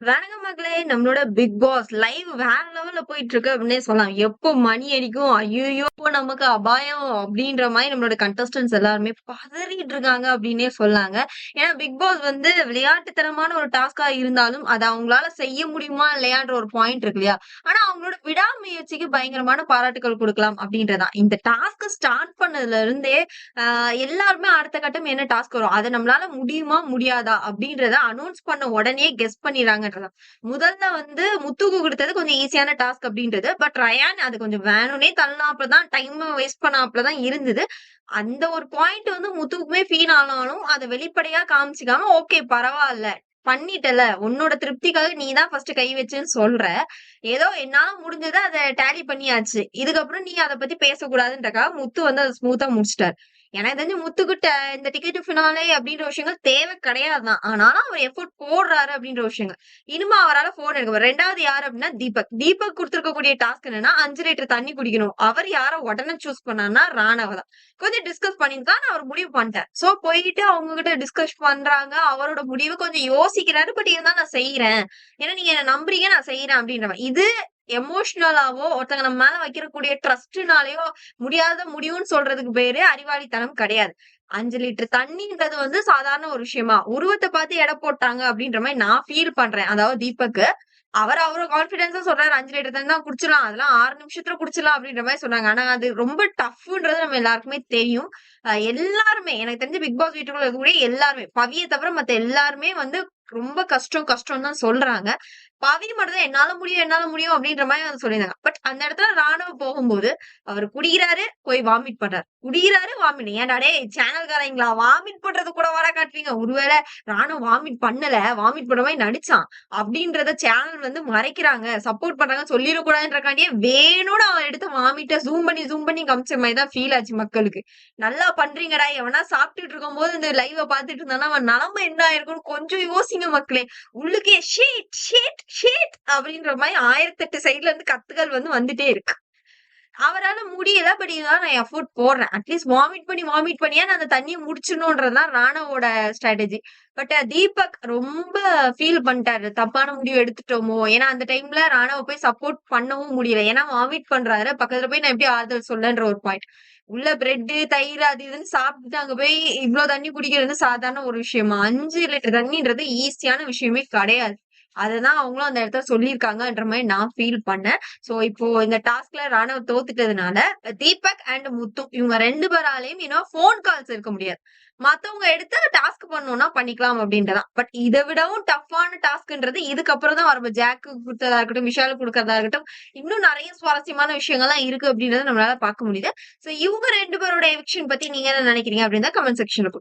வணக்கம் மக்களே! நம்மளோட பிக் பாஸ் லைவ் வேற லெவல்ல போயிட்டு இருக்கு அப்படின்னே சொல்லலாம். எப்போ மணி அடிக்கும், ஐயோ நமக்கு அபாயம் அப்படின்ற மாதிரி நம்மளோட கண்டஸ்டன்ஸ் எல்லாருமே பதறிட்டு இருக்காங்க அப்படின்னே சொல்லாங்க. ஏன்னா பிக் பாஸ் வந்து விளையாட்டுத்தனமான ஒரு டாஸ்க்கா இருந்தாலும், அதை அவங்களால செய்ய முடியுமா இல்லையான்ற ஒரு பாயிண்ட் இருக்கு இல்லையா? ஆனா அவங்களோட முயற்சிக்கு பயங்கரமான பாராட்டுகள் கொடுக்கலாம் அப்படின்றதான். இந்த டாஸ்க் ஸ்டார்ட் பண்ணதுல இருந்தே எல்லாருமே அடுத்த கட்டம் என்ன டாஸ்க் வரும்? அதை நம்மளால முடியுமா? முடியாதா? அப்படின்றத அனௌன்ஸ் பண்ண உடனே கெஸ் பண்ணிறாங்கன்றதான். முதல்ல வந்து முத்துக்கு கொடுத்தது கொஞ்சம் ஈஸியான டாஸ்க் அப்படின்றது. பட் ரயான் அது கொஞ்சம் வேணும்னே தள்ளாப்ல தான் டைம வேஸ்ட் பண்ணாப்ல தான் இருந்தது. அந்த ஒரு பாயிண்ட் வந்து முத்துக்குமே ஃபீல் ஆனாலும், அதை வெளிப்படையா காமிச்சிக்காம ஓகே பரவாயில்ல பண்ணிட்டல உன்னோட திருப்திக்காக நீ தான் ஃபர்ஸ்ட் கை வச்சுன்னு சொல்ற. ஏதோ என்னால முடிஞ்சதை அத டேலி பண்ணியாச்சு. இதுக்கப்புறம் நீ அதை பத்தி பேசக்கூடாதுன்றக்காக முத்து வந்து அதை ஸ்மூத்தா முடிச்சுட்டாரு. எனக்கு தெரிஞ்சு முத்துக்கிட்ட இந்த டிக்கெட் ஃபினாலே அப்படின்ற விஷயங்கள் தேவை கிடையாதுதான் ஆனாலும் அவர் எஃபோர்ட் போடுறாரு அப்படின்ற விஷயங்கள். இனிமே அவரால ஃபோன் எடுக்க முடியாது. 2வது யாரு அப்படின்னா தீபக். தீபக் கொடுத்துருக்கக்கூடிய டாஸ்க் என்னன்னா அஞ்சு லிட்டர் தண்ணி குடிக்கணும். அவர் யாரை உடனே சூஸ் பண்ணார்னா ராணவ தான். கொஞ்சம் டிஸ்கஸ் பண்ணியிருக்கான் அவர் முடிவு பண்ணிட்டார். சோ போயிட்டு அவங்க கிட்ட டிஸ்கஸ் பண்றாங்க. அவரோட முடிவு கொஞ்சம் யோசிக்கிறாரு. பட் இருந்தாலும் நான் செய்யறேன் ஏன்னா நீங்க என்ன நம்புறீங்க நான் செய்யறேன் அப்படின்ற இது எமோஷனலாவோ ஒருத்தங்க நம்ம மேல வைக்கக்கூடிய ட்ரஸ்ட்னாலயோ முடியாத முடியும்னு சொல்றதுக்கு பேரு அறிவாளித்தனம் கிடையாது. அஞ்சு லிட்டர் தண்ணின்றது வந்து சாதாரண ஒரு விஷயமா? உருவத்தை பார்த்து எடை போட்டாங்க அப்படின்ற மாதிரி நான் ஃபீல் பண்றேன். அதாவது தீபக்கு. அவர் அவரு கான்பிடன்ஸா சொல்றாரு அஞ்சு லிட்டர் தண்ணி தான் குடிச்சிடலாம். அதெல்லாம் ஆறு நிமிஷத்துல குடிச்சிடலாம் அப்படின்ற மாதிரி சொன்னாங்க. ஆனா அது ரொம்ப டஃப்ன்றது நம்ம எல்லாருக்குமே தெரியும். எல்லாருமே எனக்கு தெரிஞ்ச பிக் பாஸ் வீட்டுக்குள்ள இருக்கக்கூடிய எல்லாருமே, பவிய தவிர மத்த எல்லாருமே வந்து ரொம்ப கஷ்டம், கஷ்டம் தான் சொல்றாங்க. பவி மட்டும் தான் என்னால முடியும், என்னால முடியும் அப்படின்ற மாதிரி வந்து சொல்லியிருந்தாங்க. பட் அந்த இடத்துல ராணுவம் போகும்போது, அவர் குடிக்கிறாரு, போய் வாமிட் பண்றாரு. குடிக்கிறாரு, வாமிட். ஏன்டாடே சேனல்காரங்களா வாமிட் பண்றது கூட வர காட்டுவீங்க? ஒருவேளை ராணுவ வாமிட் பண்ணல, வாமிட் பண்ற மாதிரி நடிச்சான். அப்படின்றத சேனல் வந்து மறைக்கிறாங்க, சப்போர்ட் பண்றாங்க சொல்லிடக்கூடாதுன்றக்காண்டியே வேணும்னு அவன் எடுத்து வாமிட்ட ஜூம் பண்ணி, ஜூம் பண்ணி காமிச்ச மாதிரி தான் ஃபீல் ஆச்சு மக்களுக்கு. நல்லா பண்றீங்கடா, எவனா சாப்பிட்டுட்டு இருக்கும் போது இந்த லைவை பார்த்துட்டு இருந்தானா அவன் நிலைமை என்ன ஆயிருக்கும்னு கொஞ்சம் யோசிங்க மக்களே. உள்ளுக்கே ஷீட் ஷீட் ஷீட் அப்படின்ற மாதிரி ஆயிரத்தெட்டு சைட்ல இருந்து கத்துகள் வந்து வந்துட்டே இருக்கு. அவரால முடியல. பட் இருந்தாலும் நான் எஃபோர்ட் போடுறேன். அட்லீஸ்ட் வாமிட் பண்ணி, வாமிட் பண்ணியாவது அந்த தண்ணியை முடிச்சிடணுன்றதுதான் ராணாவோட ஸ்ட்ராட்டஜி. பட் தீபக் ரொம்ப ஃபீல் பண்ணிட்டாரு. தப்பான முடிவு எடுத்துட்டோமோ! ஏன்னா அந்த டைம்ல ராணாவை போய் சப்போர்ட் பண்ணவும் முடியல. ஏன்னா வாமிட் பண்றாரு. பக்கத்துல போய் நான் எப்படி ஆறுதல் சொல்லன்ற ஒரு பாயிண்ட். உள்ள பிரெட், தயிர் அது இதுன்னு சாப்பிட்டுட்டு அங்க போய் இவ்ளோ தண்ணி குடிக்கிறது சாதாரண ஒரு விஷயமா? அஞ்சு லிட்டர் தண்ணின்றது ஈஸியான விஷயமே கிடையாது. அததான் அவங்களும் அந்த இடத்துல சொல்லியிருக்காங்கன்ற மாதிரி நான் ஃபீல் பண்ணேன். சோ இப்போ இந்த டாஸ்க்ல ராணுவ தோத்துட்டதுனால, தீபக் அண்ட் முத்து இவங்க ரெண்டு பேராலையும் இன்னும் ஃபோன் கால்ஸ் இருக்க முடியாது. மத்தவங்க எடுத்து டாஸ்க் பண்ணோம்னா பண்ணிக்கலாம் அப்படின்றதான். பட் இதை விடவும் டஃப்பான டாஸ்க்ன்றது இதுக்கப்புறம் தான் வரும். ஜாக்கு கொடுத்ததா இருக்கட்டும், விஷாலு குடுக்கறதா இருக்கட்டும், இன்னும் நிறைய சுவாரஸ்யமான விஷயங்கள்லாம் இருக்கு அப்படின்றத நம்மளால பார்க்க முடியுது. சோ இவங்க ரெண்டு பேரோட எவிக்ஷன் பத்தி நீங்க என்ன நினைக்கிறீங்க அப்படின்னு கமெண்ட் செக்ஷன்ல